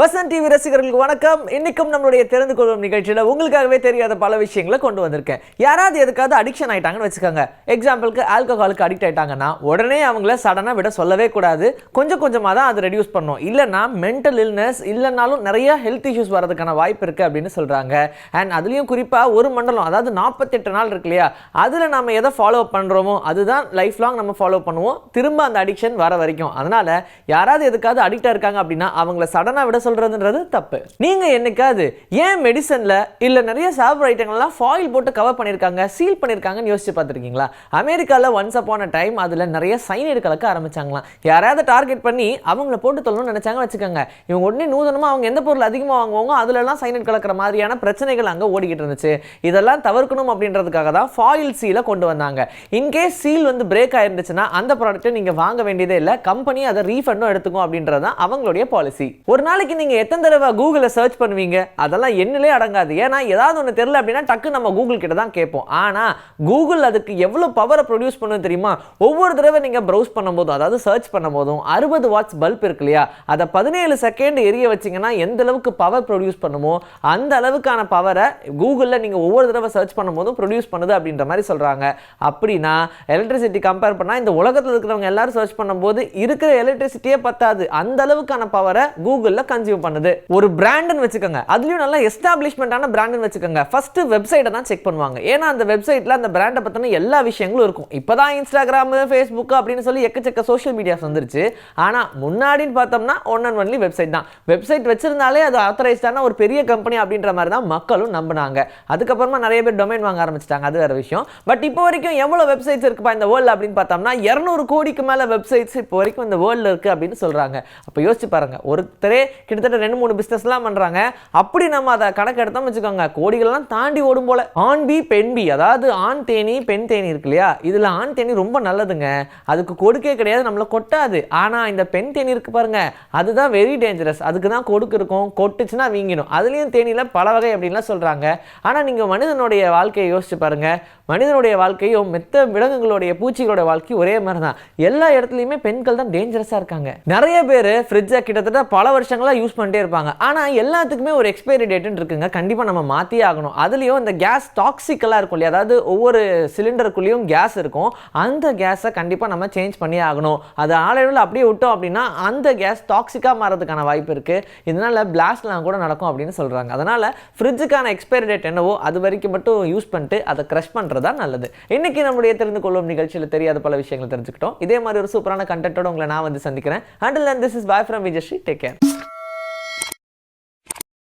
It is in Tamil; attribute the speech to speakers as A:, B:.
A: வசந்த் டிவி ரசிகர்களுக்கு வணக்கம். இன்னைக்கும் நம்மளுடைய தெரிந்து கொள்ளும் நிகழ்ச்சியில் உங்களுக்காகவே தெரியாத பல விஷயங்களை கொண்டு வந்திருக்கேன். யாராவது எதுக்காவது அடிக்ஷன் ஆயிட்டாங்கன்னு வச்சுக்கோங்க. எக்ஸாம்பிளுக்கு ஆல்கஹாலுக்கு அடிக்ட் ஆயிட்டாங்கன்னா உடனே அவங்கள சடனாக விட சொல்லவே கூடாது. கொஞ்சம் கொஞ்சமாக தான் அதை ரெடியூஸ் பண்ணணும் இல்லைன்னா மென்டல் இல்னஸ் இல்லைனாலும் நிறைய ஹெல்த் இஷ்யூஸ் வரதுக்கான வாய்ப்பு இருக்குது அப்படின்னு சொல்கிறாங்க அண்ட் அதுலேயும் குறிப்பாக ஒரு மண்டலம் அதாவது நாற்பத்தெட்டு நாள் இருக்கு இல்லையா? அதில் நம்ம எதை ஃபாலோ பண்ணுறோமோ அதுதான் லைஃப் லாங் நம்ம ஃபாலோ பண்ணுவோம். திரும்ப அந்த அடிக்ஷன் வர வரைக்கும். அதனால் யாராவது எதுக்காவது அடிக்டாக இருக்காங்க அப்படின்னா அவங்கள சடனாக விட சொல்கிறதுன்றது தப்பு. நீங்கள் என்னைக்காவது ஏன் மெடிசனில் இல்லை நிறைய சாப்பிட்ற ஐட்டங்கள்லாம் ஃபாயில் போட்டு கவர் பண்ணியிருக்காங்க சீல் பண்ணியிருக்காங்கன்னு யோசிச்சு பார்த்துருக்கீங்களா? அமெரிக்காவில் ஒன்ஸ் அப்பான டைம் அதில் நிறைய சைனைடு கலக்க ஆரம்பிச்சாங்களாம். யாராவது டார்கெட் பண்ணி அவங்கள போட்டு தள்ளணும்னு நினச்சாங்க வச்சுக்கோங்க. இவங்க உடனே நூதனமாக அவங்க எந்த பொருள் அதிகமாக வாங்குவாங்க அதுலலாம் சைனைட் கலக்கிற மாதிரியான பிரச்சனைகள் அங்கே ஓடிக்கிட்டு இருந்துச்சு. இதெல்லாம் தவிர்க்கணும் அப்படின்றதுக்காக தான் ஃபாயில் சீலை கொண்டு வந்தாங்க. இன்கேஸ் சீல் வந்து பிரேக் ஆயிருந்துச்சுன்னா அந்த ப்ராடக்ட்டை நீங்கள் வாங்க வேண்டியதே இல்லை. கம்பெனி அதை ரீஃபண்டும் எடுத்துக்கும் அப்படின்றது தான் அவங்களுடைய பாலிசி ஒரு நாளைக்கு நீங்கள் எத்தனை தடவை கூகுளில் சர்ச் பண்ணுவீங்க? அதெல்லாம் என்னலே அடங்காது. ஏன்னா ஏதாவது ஒன்று தெரியல அப்படின்னா டக்கு நம்ம கூகுள் கிட்ட தான் கேட்போம். ஆனால் கூகுள் அதுக்கு எவ்வளோ பவரை ப்ரொடியூஸ் பண்ணும் தெரியுமா? ஒவ்வொரு தடவை நீங்கள் ப்ரௌஸ் பண்ணும்போதும் அதாவது சர்ச் பண்ணும்போதும் அறுபது வாட்ஸ் பல்ப் இருக்கு இல்லையா? அதை பதினேழு செகண்ட் எரிய வச்சிங்கன்னா எந்த அளவுக்கு பவர் ப்ரொடியூஸ் பண்ணுமோ அந்த அளவுக்கான பவரை கூகுளில் நீங்கள் ஒவ்வொரு தடவை சர்ச் பண்ணும்போதும் ப்ரொடியூஸ் பண்ணுது அப்படின்ற மாதிரி சொல்கிறாங்க அப்படின்னா எலக்ட்ரிசிட்டி கம்பேர் பண்ணால் இந்த உலகத்தில் இருக்கிறவங்க எல்லாரும் சர்ச் பண்ணும்போது இருக்கிற எலக்ட்ரிசிட்டியே பத்தாது. அந்த அளவுக்கான பவரை கூகுளில் கன்சியூம் பண்ணுது. ஒரு பிராண்டுன்னு வச்சுக்கோங்க. அதுலயும் நல்லா எஸ்டாப்ளிஷ்மெண்டான பிராண்டுன்னு வச்சுக்கோங்க. ஃபர்ஸ்ட் வெப்சைட்டை தான் செக் பண்ணுவாங்க. ஏன்னா அந்த வெப்சைட்ல அந்த பிராண்டை பத்தின எல்லா விஷயங்களும் இருக்கும். இப்போதான் இன்ஸ்டாகிராம் ஃபேஸ்புக் அப்படின்னு சொல்லி எக்கச்சக்க சோஷியல் மீடியாஸ் வந்துருச்சு. ஆனா முன்னாடின்னு பார்த்தோம்னா ஒன் அண்ட் ஒன்லி வெப்சைட் தான். வெப்சைட் வச்சிருந்தாலே அது ஆத்தரைஸ்டான ஒரு பெரிய கம்பெனி அப்படின்ற மாதிரி தான் மக்களும் நம்பினாங்க. அதுக்கப்புறமா நிறைய பேர் டொமைன் வாங்க ஆரம்பிச்சிட்டாங்க. அது வேற விஷயம். பட் இப்போ வரைக்கும் எவ்வளவு வெப்சைட்ஸ் இருக்குப்பா இந்த வேர்ல்டு அப்படின்னு பார்த்தோம்னா இரநூறு கோடிக்கு மேல வெப்சைட்ஸ் இப்போ வரைக்கும் இந்த வேர்ல்டில் இருக்கு அப்படின்னு சொல்றாங்க. அப்போ யோசிச்சு பாருங்க. ஒருத்தரே கிட்டத்தட்ட ரெண்டு மூணு பிஸ்னஸ்லாம் பண்ணுறாங்க அப்படி நம்ம அதை கணக்கு எடுத்தோம்னு வச்சுக்கோங்க. கோடிகள்லாம் தாண்டி ஓடும் போல. ஆண் பி பெண் பி. அதாவது ஆண் தேனி பெண் தேனி இருக்கு இல்லையா? இதில் ஆண் தேனி ரொம்ப நல்லதுங்க. அதுக்கு கொடுக்கே கிடையாது நம்மளை கொட்டாது. ஆனால் இந்த பெண் தேனி இருக்கு பாருங்க. அதுதான் வெரி டேஞ்சரஸ் அதுக்கு தான் கொடுக்கு இருக்கும். கொட்டுச்சுன்னா வீங்கிடும். அதுலேயும் தேனியில் பல வகை அப்படின்லாம் சொல்கிறாங்க ஆனால் நீங்கள் மனிதனுடைய வாழ்க்கையை யோசிச்சு பாருங்க. மனிதனுடைய வாழ்க்கையும் மெத்த விலங்குகளுடைய பூச்சிகளோட வாழ்க்கையும் ஒரே மாதிரி தான் எல்லா இடத்துலையுமே பெண்கள் தான் டேஞ்சரஸாக இருக்காங்க. நிறைய பேர் ஃப்ரிட்ஜை கிட்டத்தட்ட பல வருஷங்களாக யூஸ் பண்ணிட்டே இருப்பாங்க. ஆனால் எல்லாத்துக்குமே ஒரு எக்ஸ்பைரி டேட்டுன்னு இருக்குங்க. கண்டிப்பாக நம்ம மாற்றியே ஆகணும். அதுலேயும் இந்த கேஸ் டாக்ஸிக்கலாக இருக்கும் இல்லையா? அதாவது ஒவ்வொரு சிலிண்டருக்குள்ளேயும் கேஸ் இருக்கும். அந்த கேஸை கண்டிப்பாக நம்ம சேஞ்ச் பண்ணியே ஆகணும். அது ஆலையில் அப்படியே விட்டோம் அப்படின்னா அந்த கேஸ் டாக்ஸிக்காக மாறதுக்கான வாய்ப்பு இருக்குது இதனால் பிளாஸ்ட்லாம் கூட நடக்கும் அப்படின்னு சொல்கிறாங்க அதனால் ஃப்ரிட்ஜுக்கான எக்ஸ்பைரி டேட் என்னவோ அது வரைக்கும் மட்டும் யூஸ் பண்ணிட்டு அதை க்ரஷ் பண்ணுறது தான் நல்லது. இன்றைக்கி நம்முடைய தெரிந்து கொள்ளும் நிகழ்ச்சியில் தெரியாத பல விஷயங்களை தெரிஞ்சுக்கிட்டோம். இதே மாதிரி ஒரு சூப்பரான கண்டென்ட்டோட உங்களை நான் வந்து சந்திக்கிறேன். Until this is bye from Vijayasri take care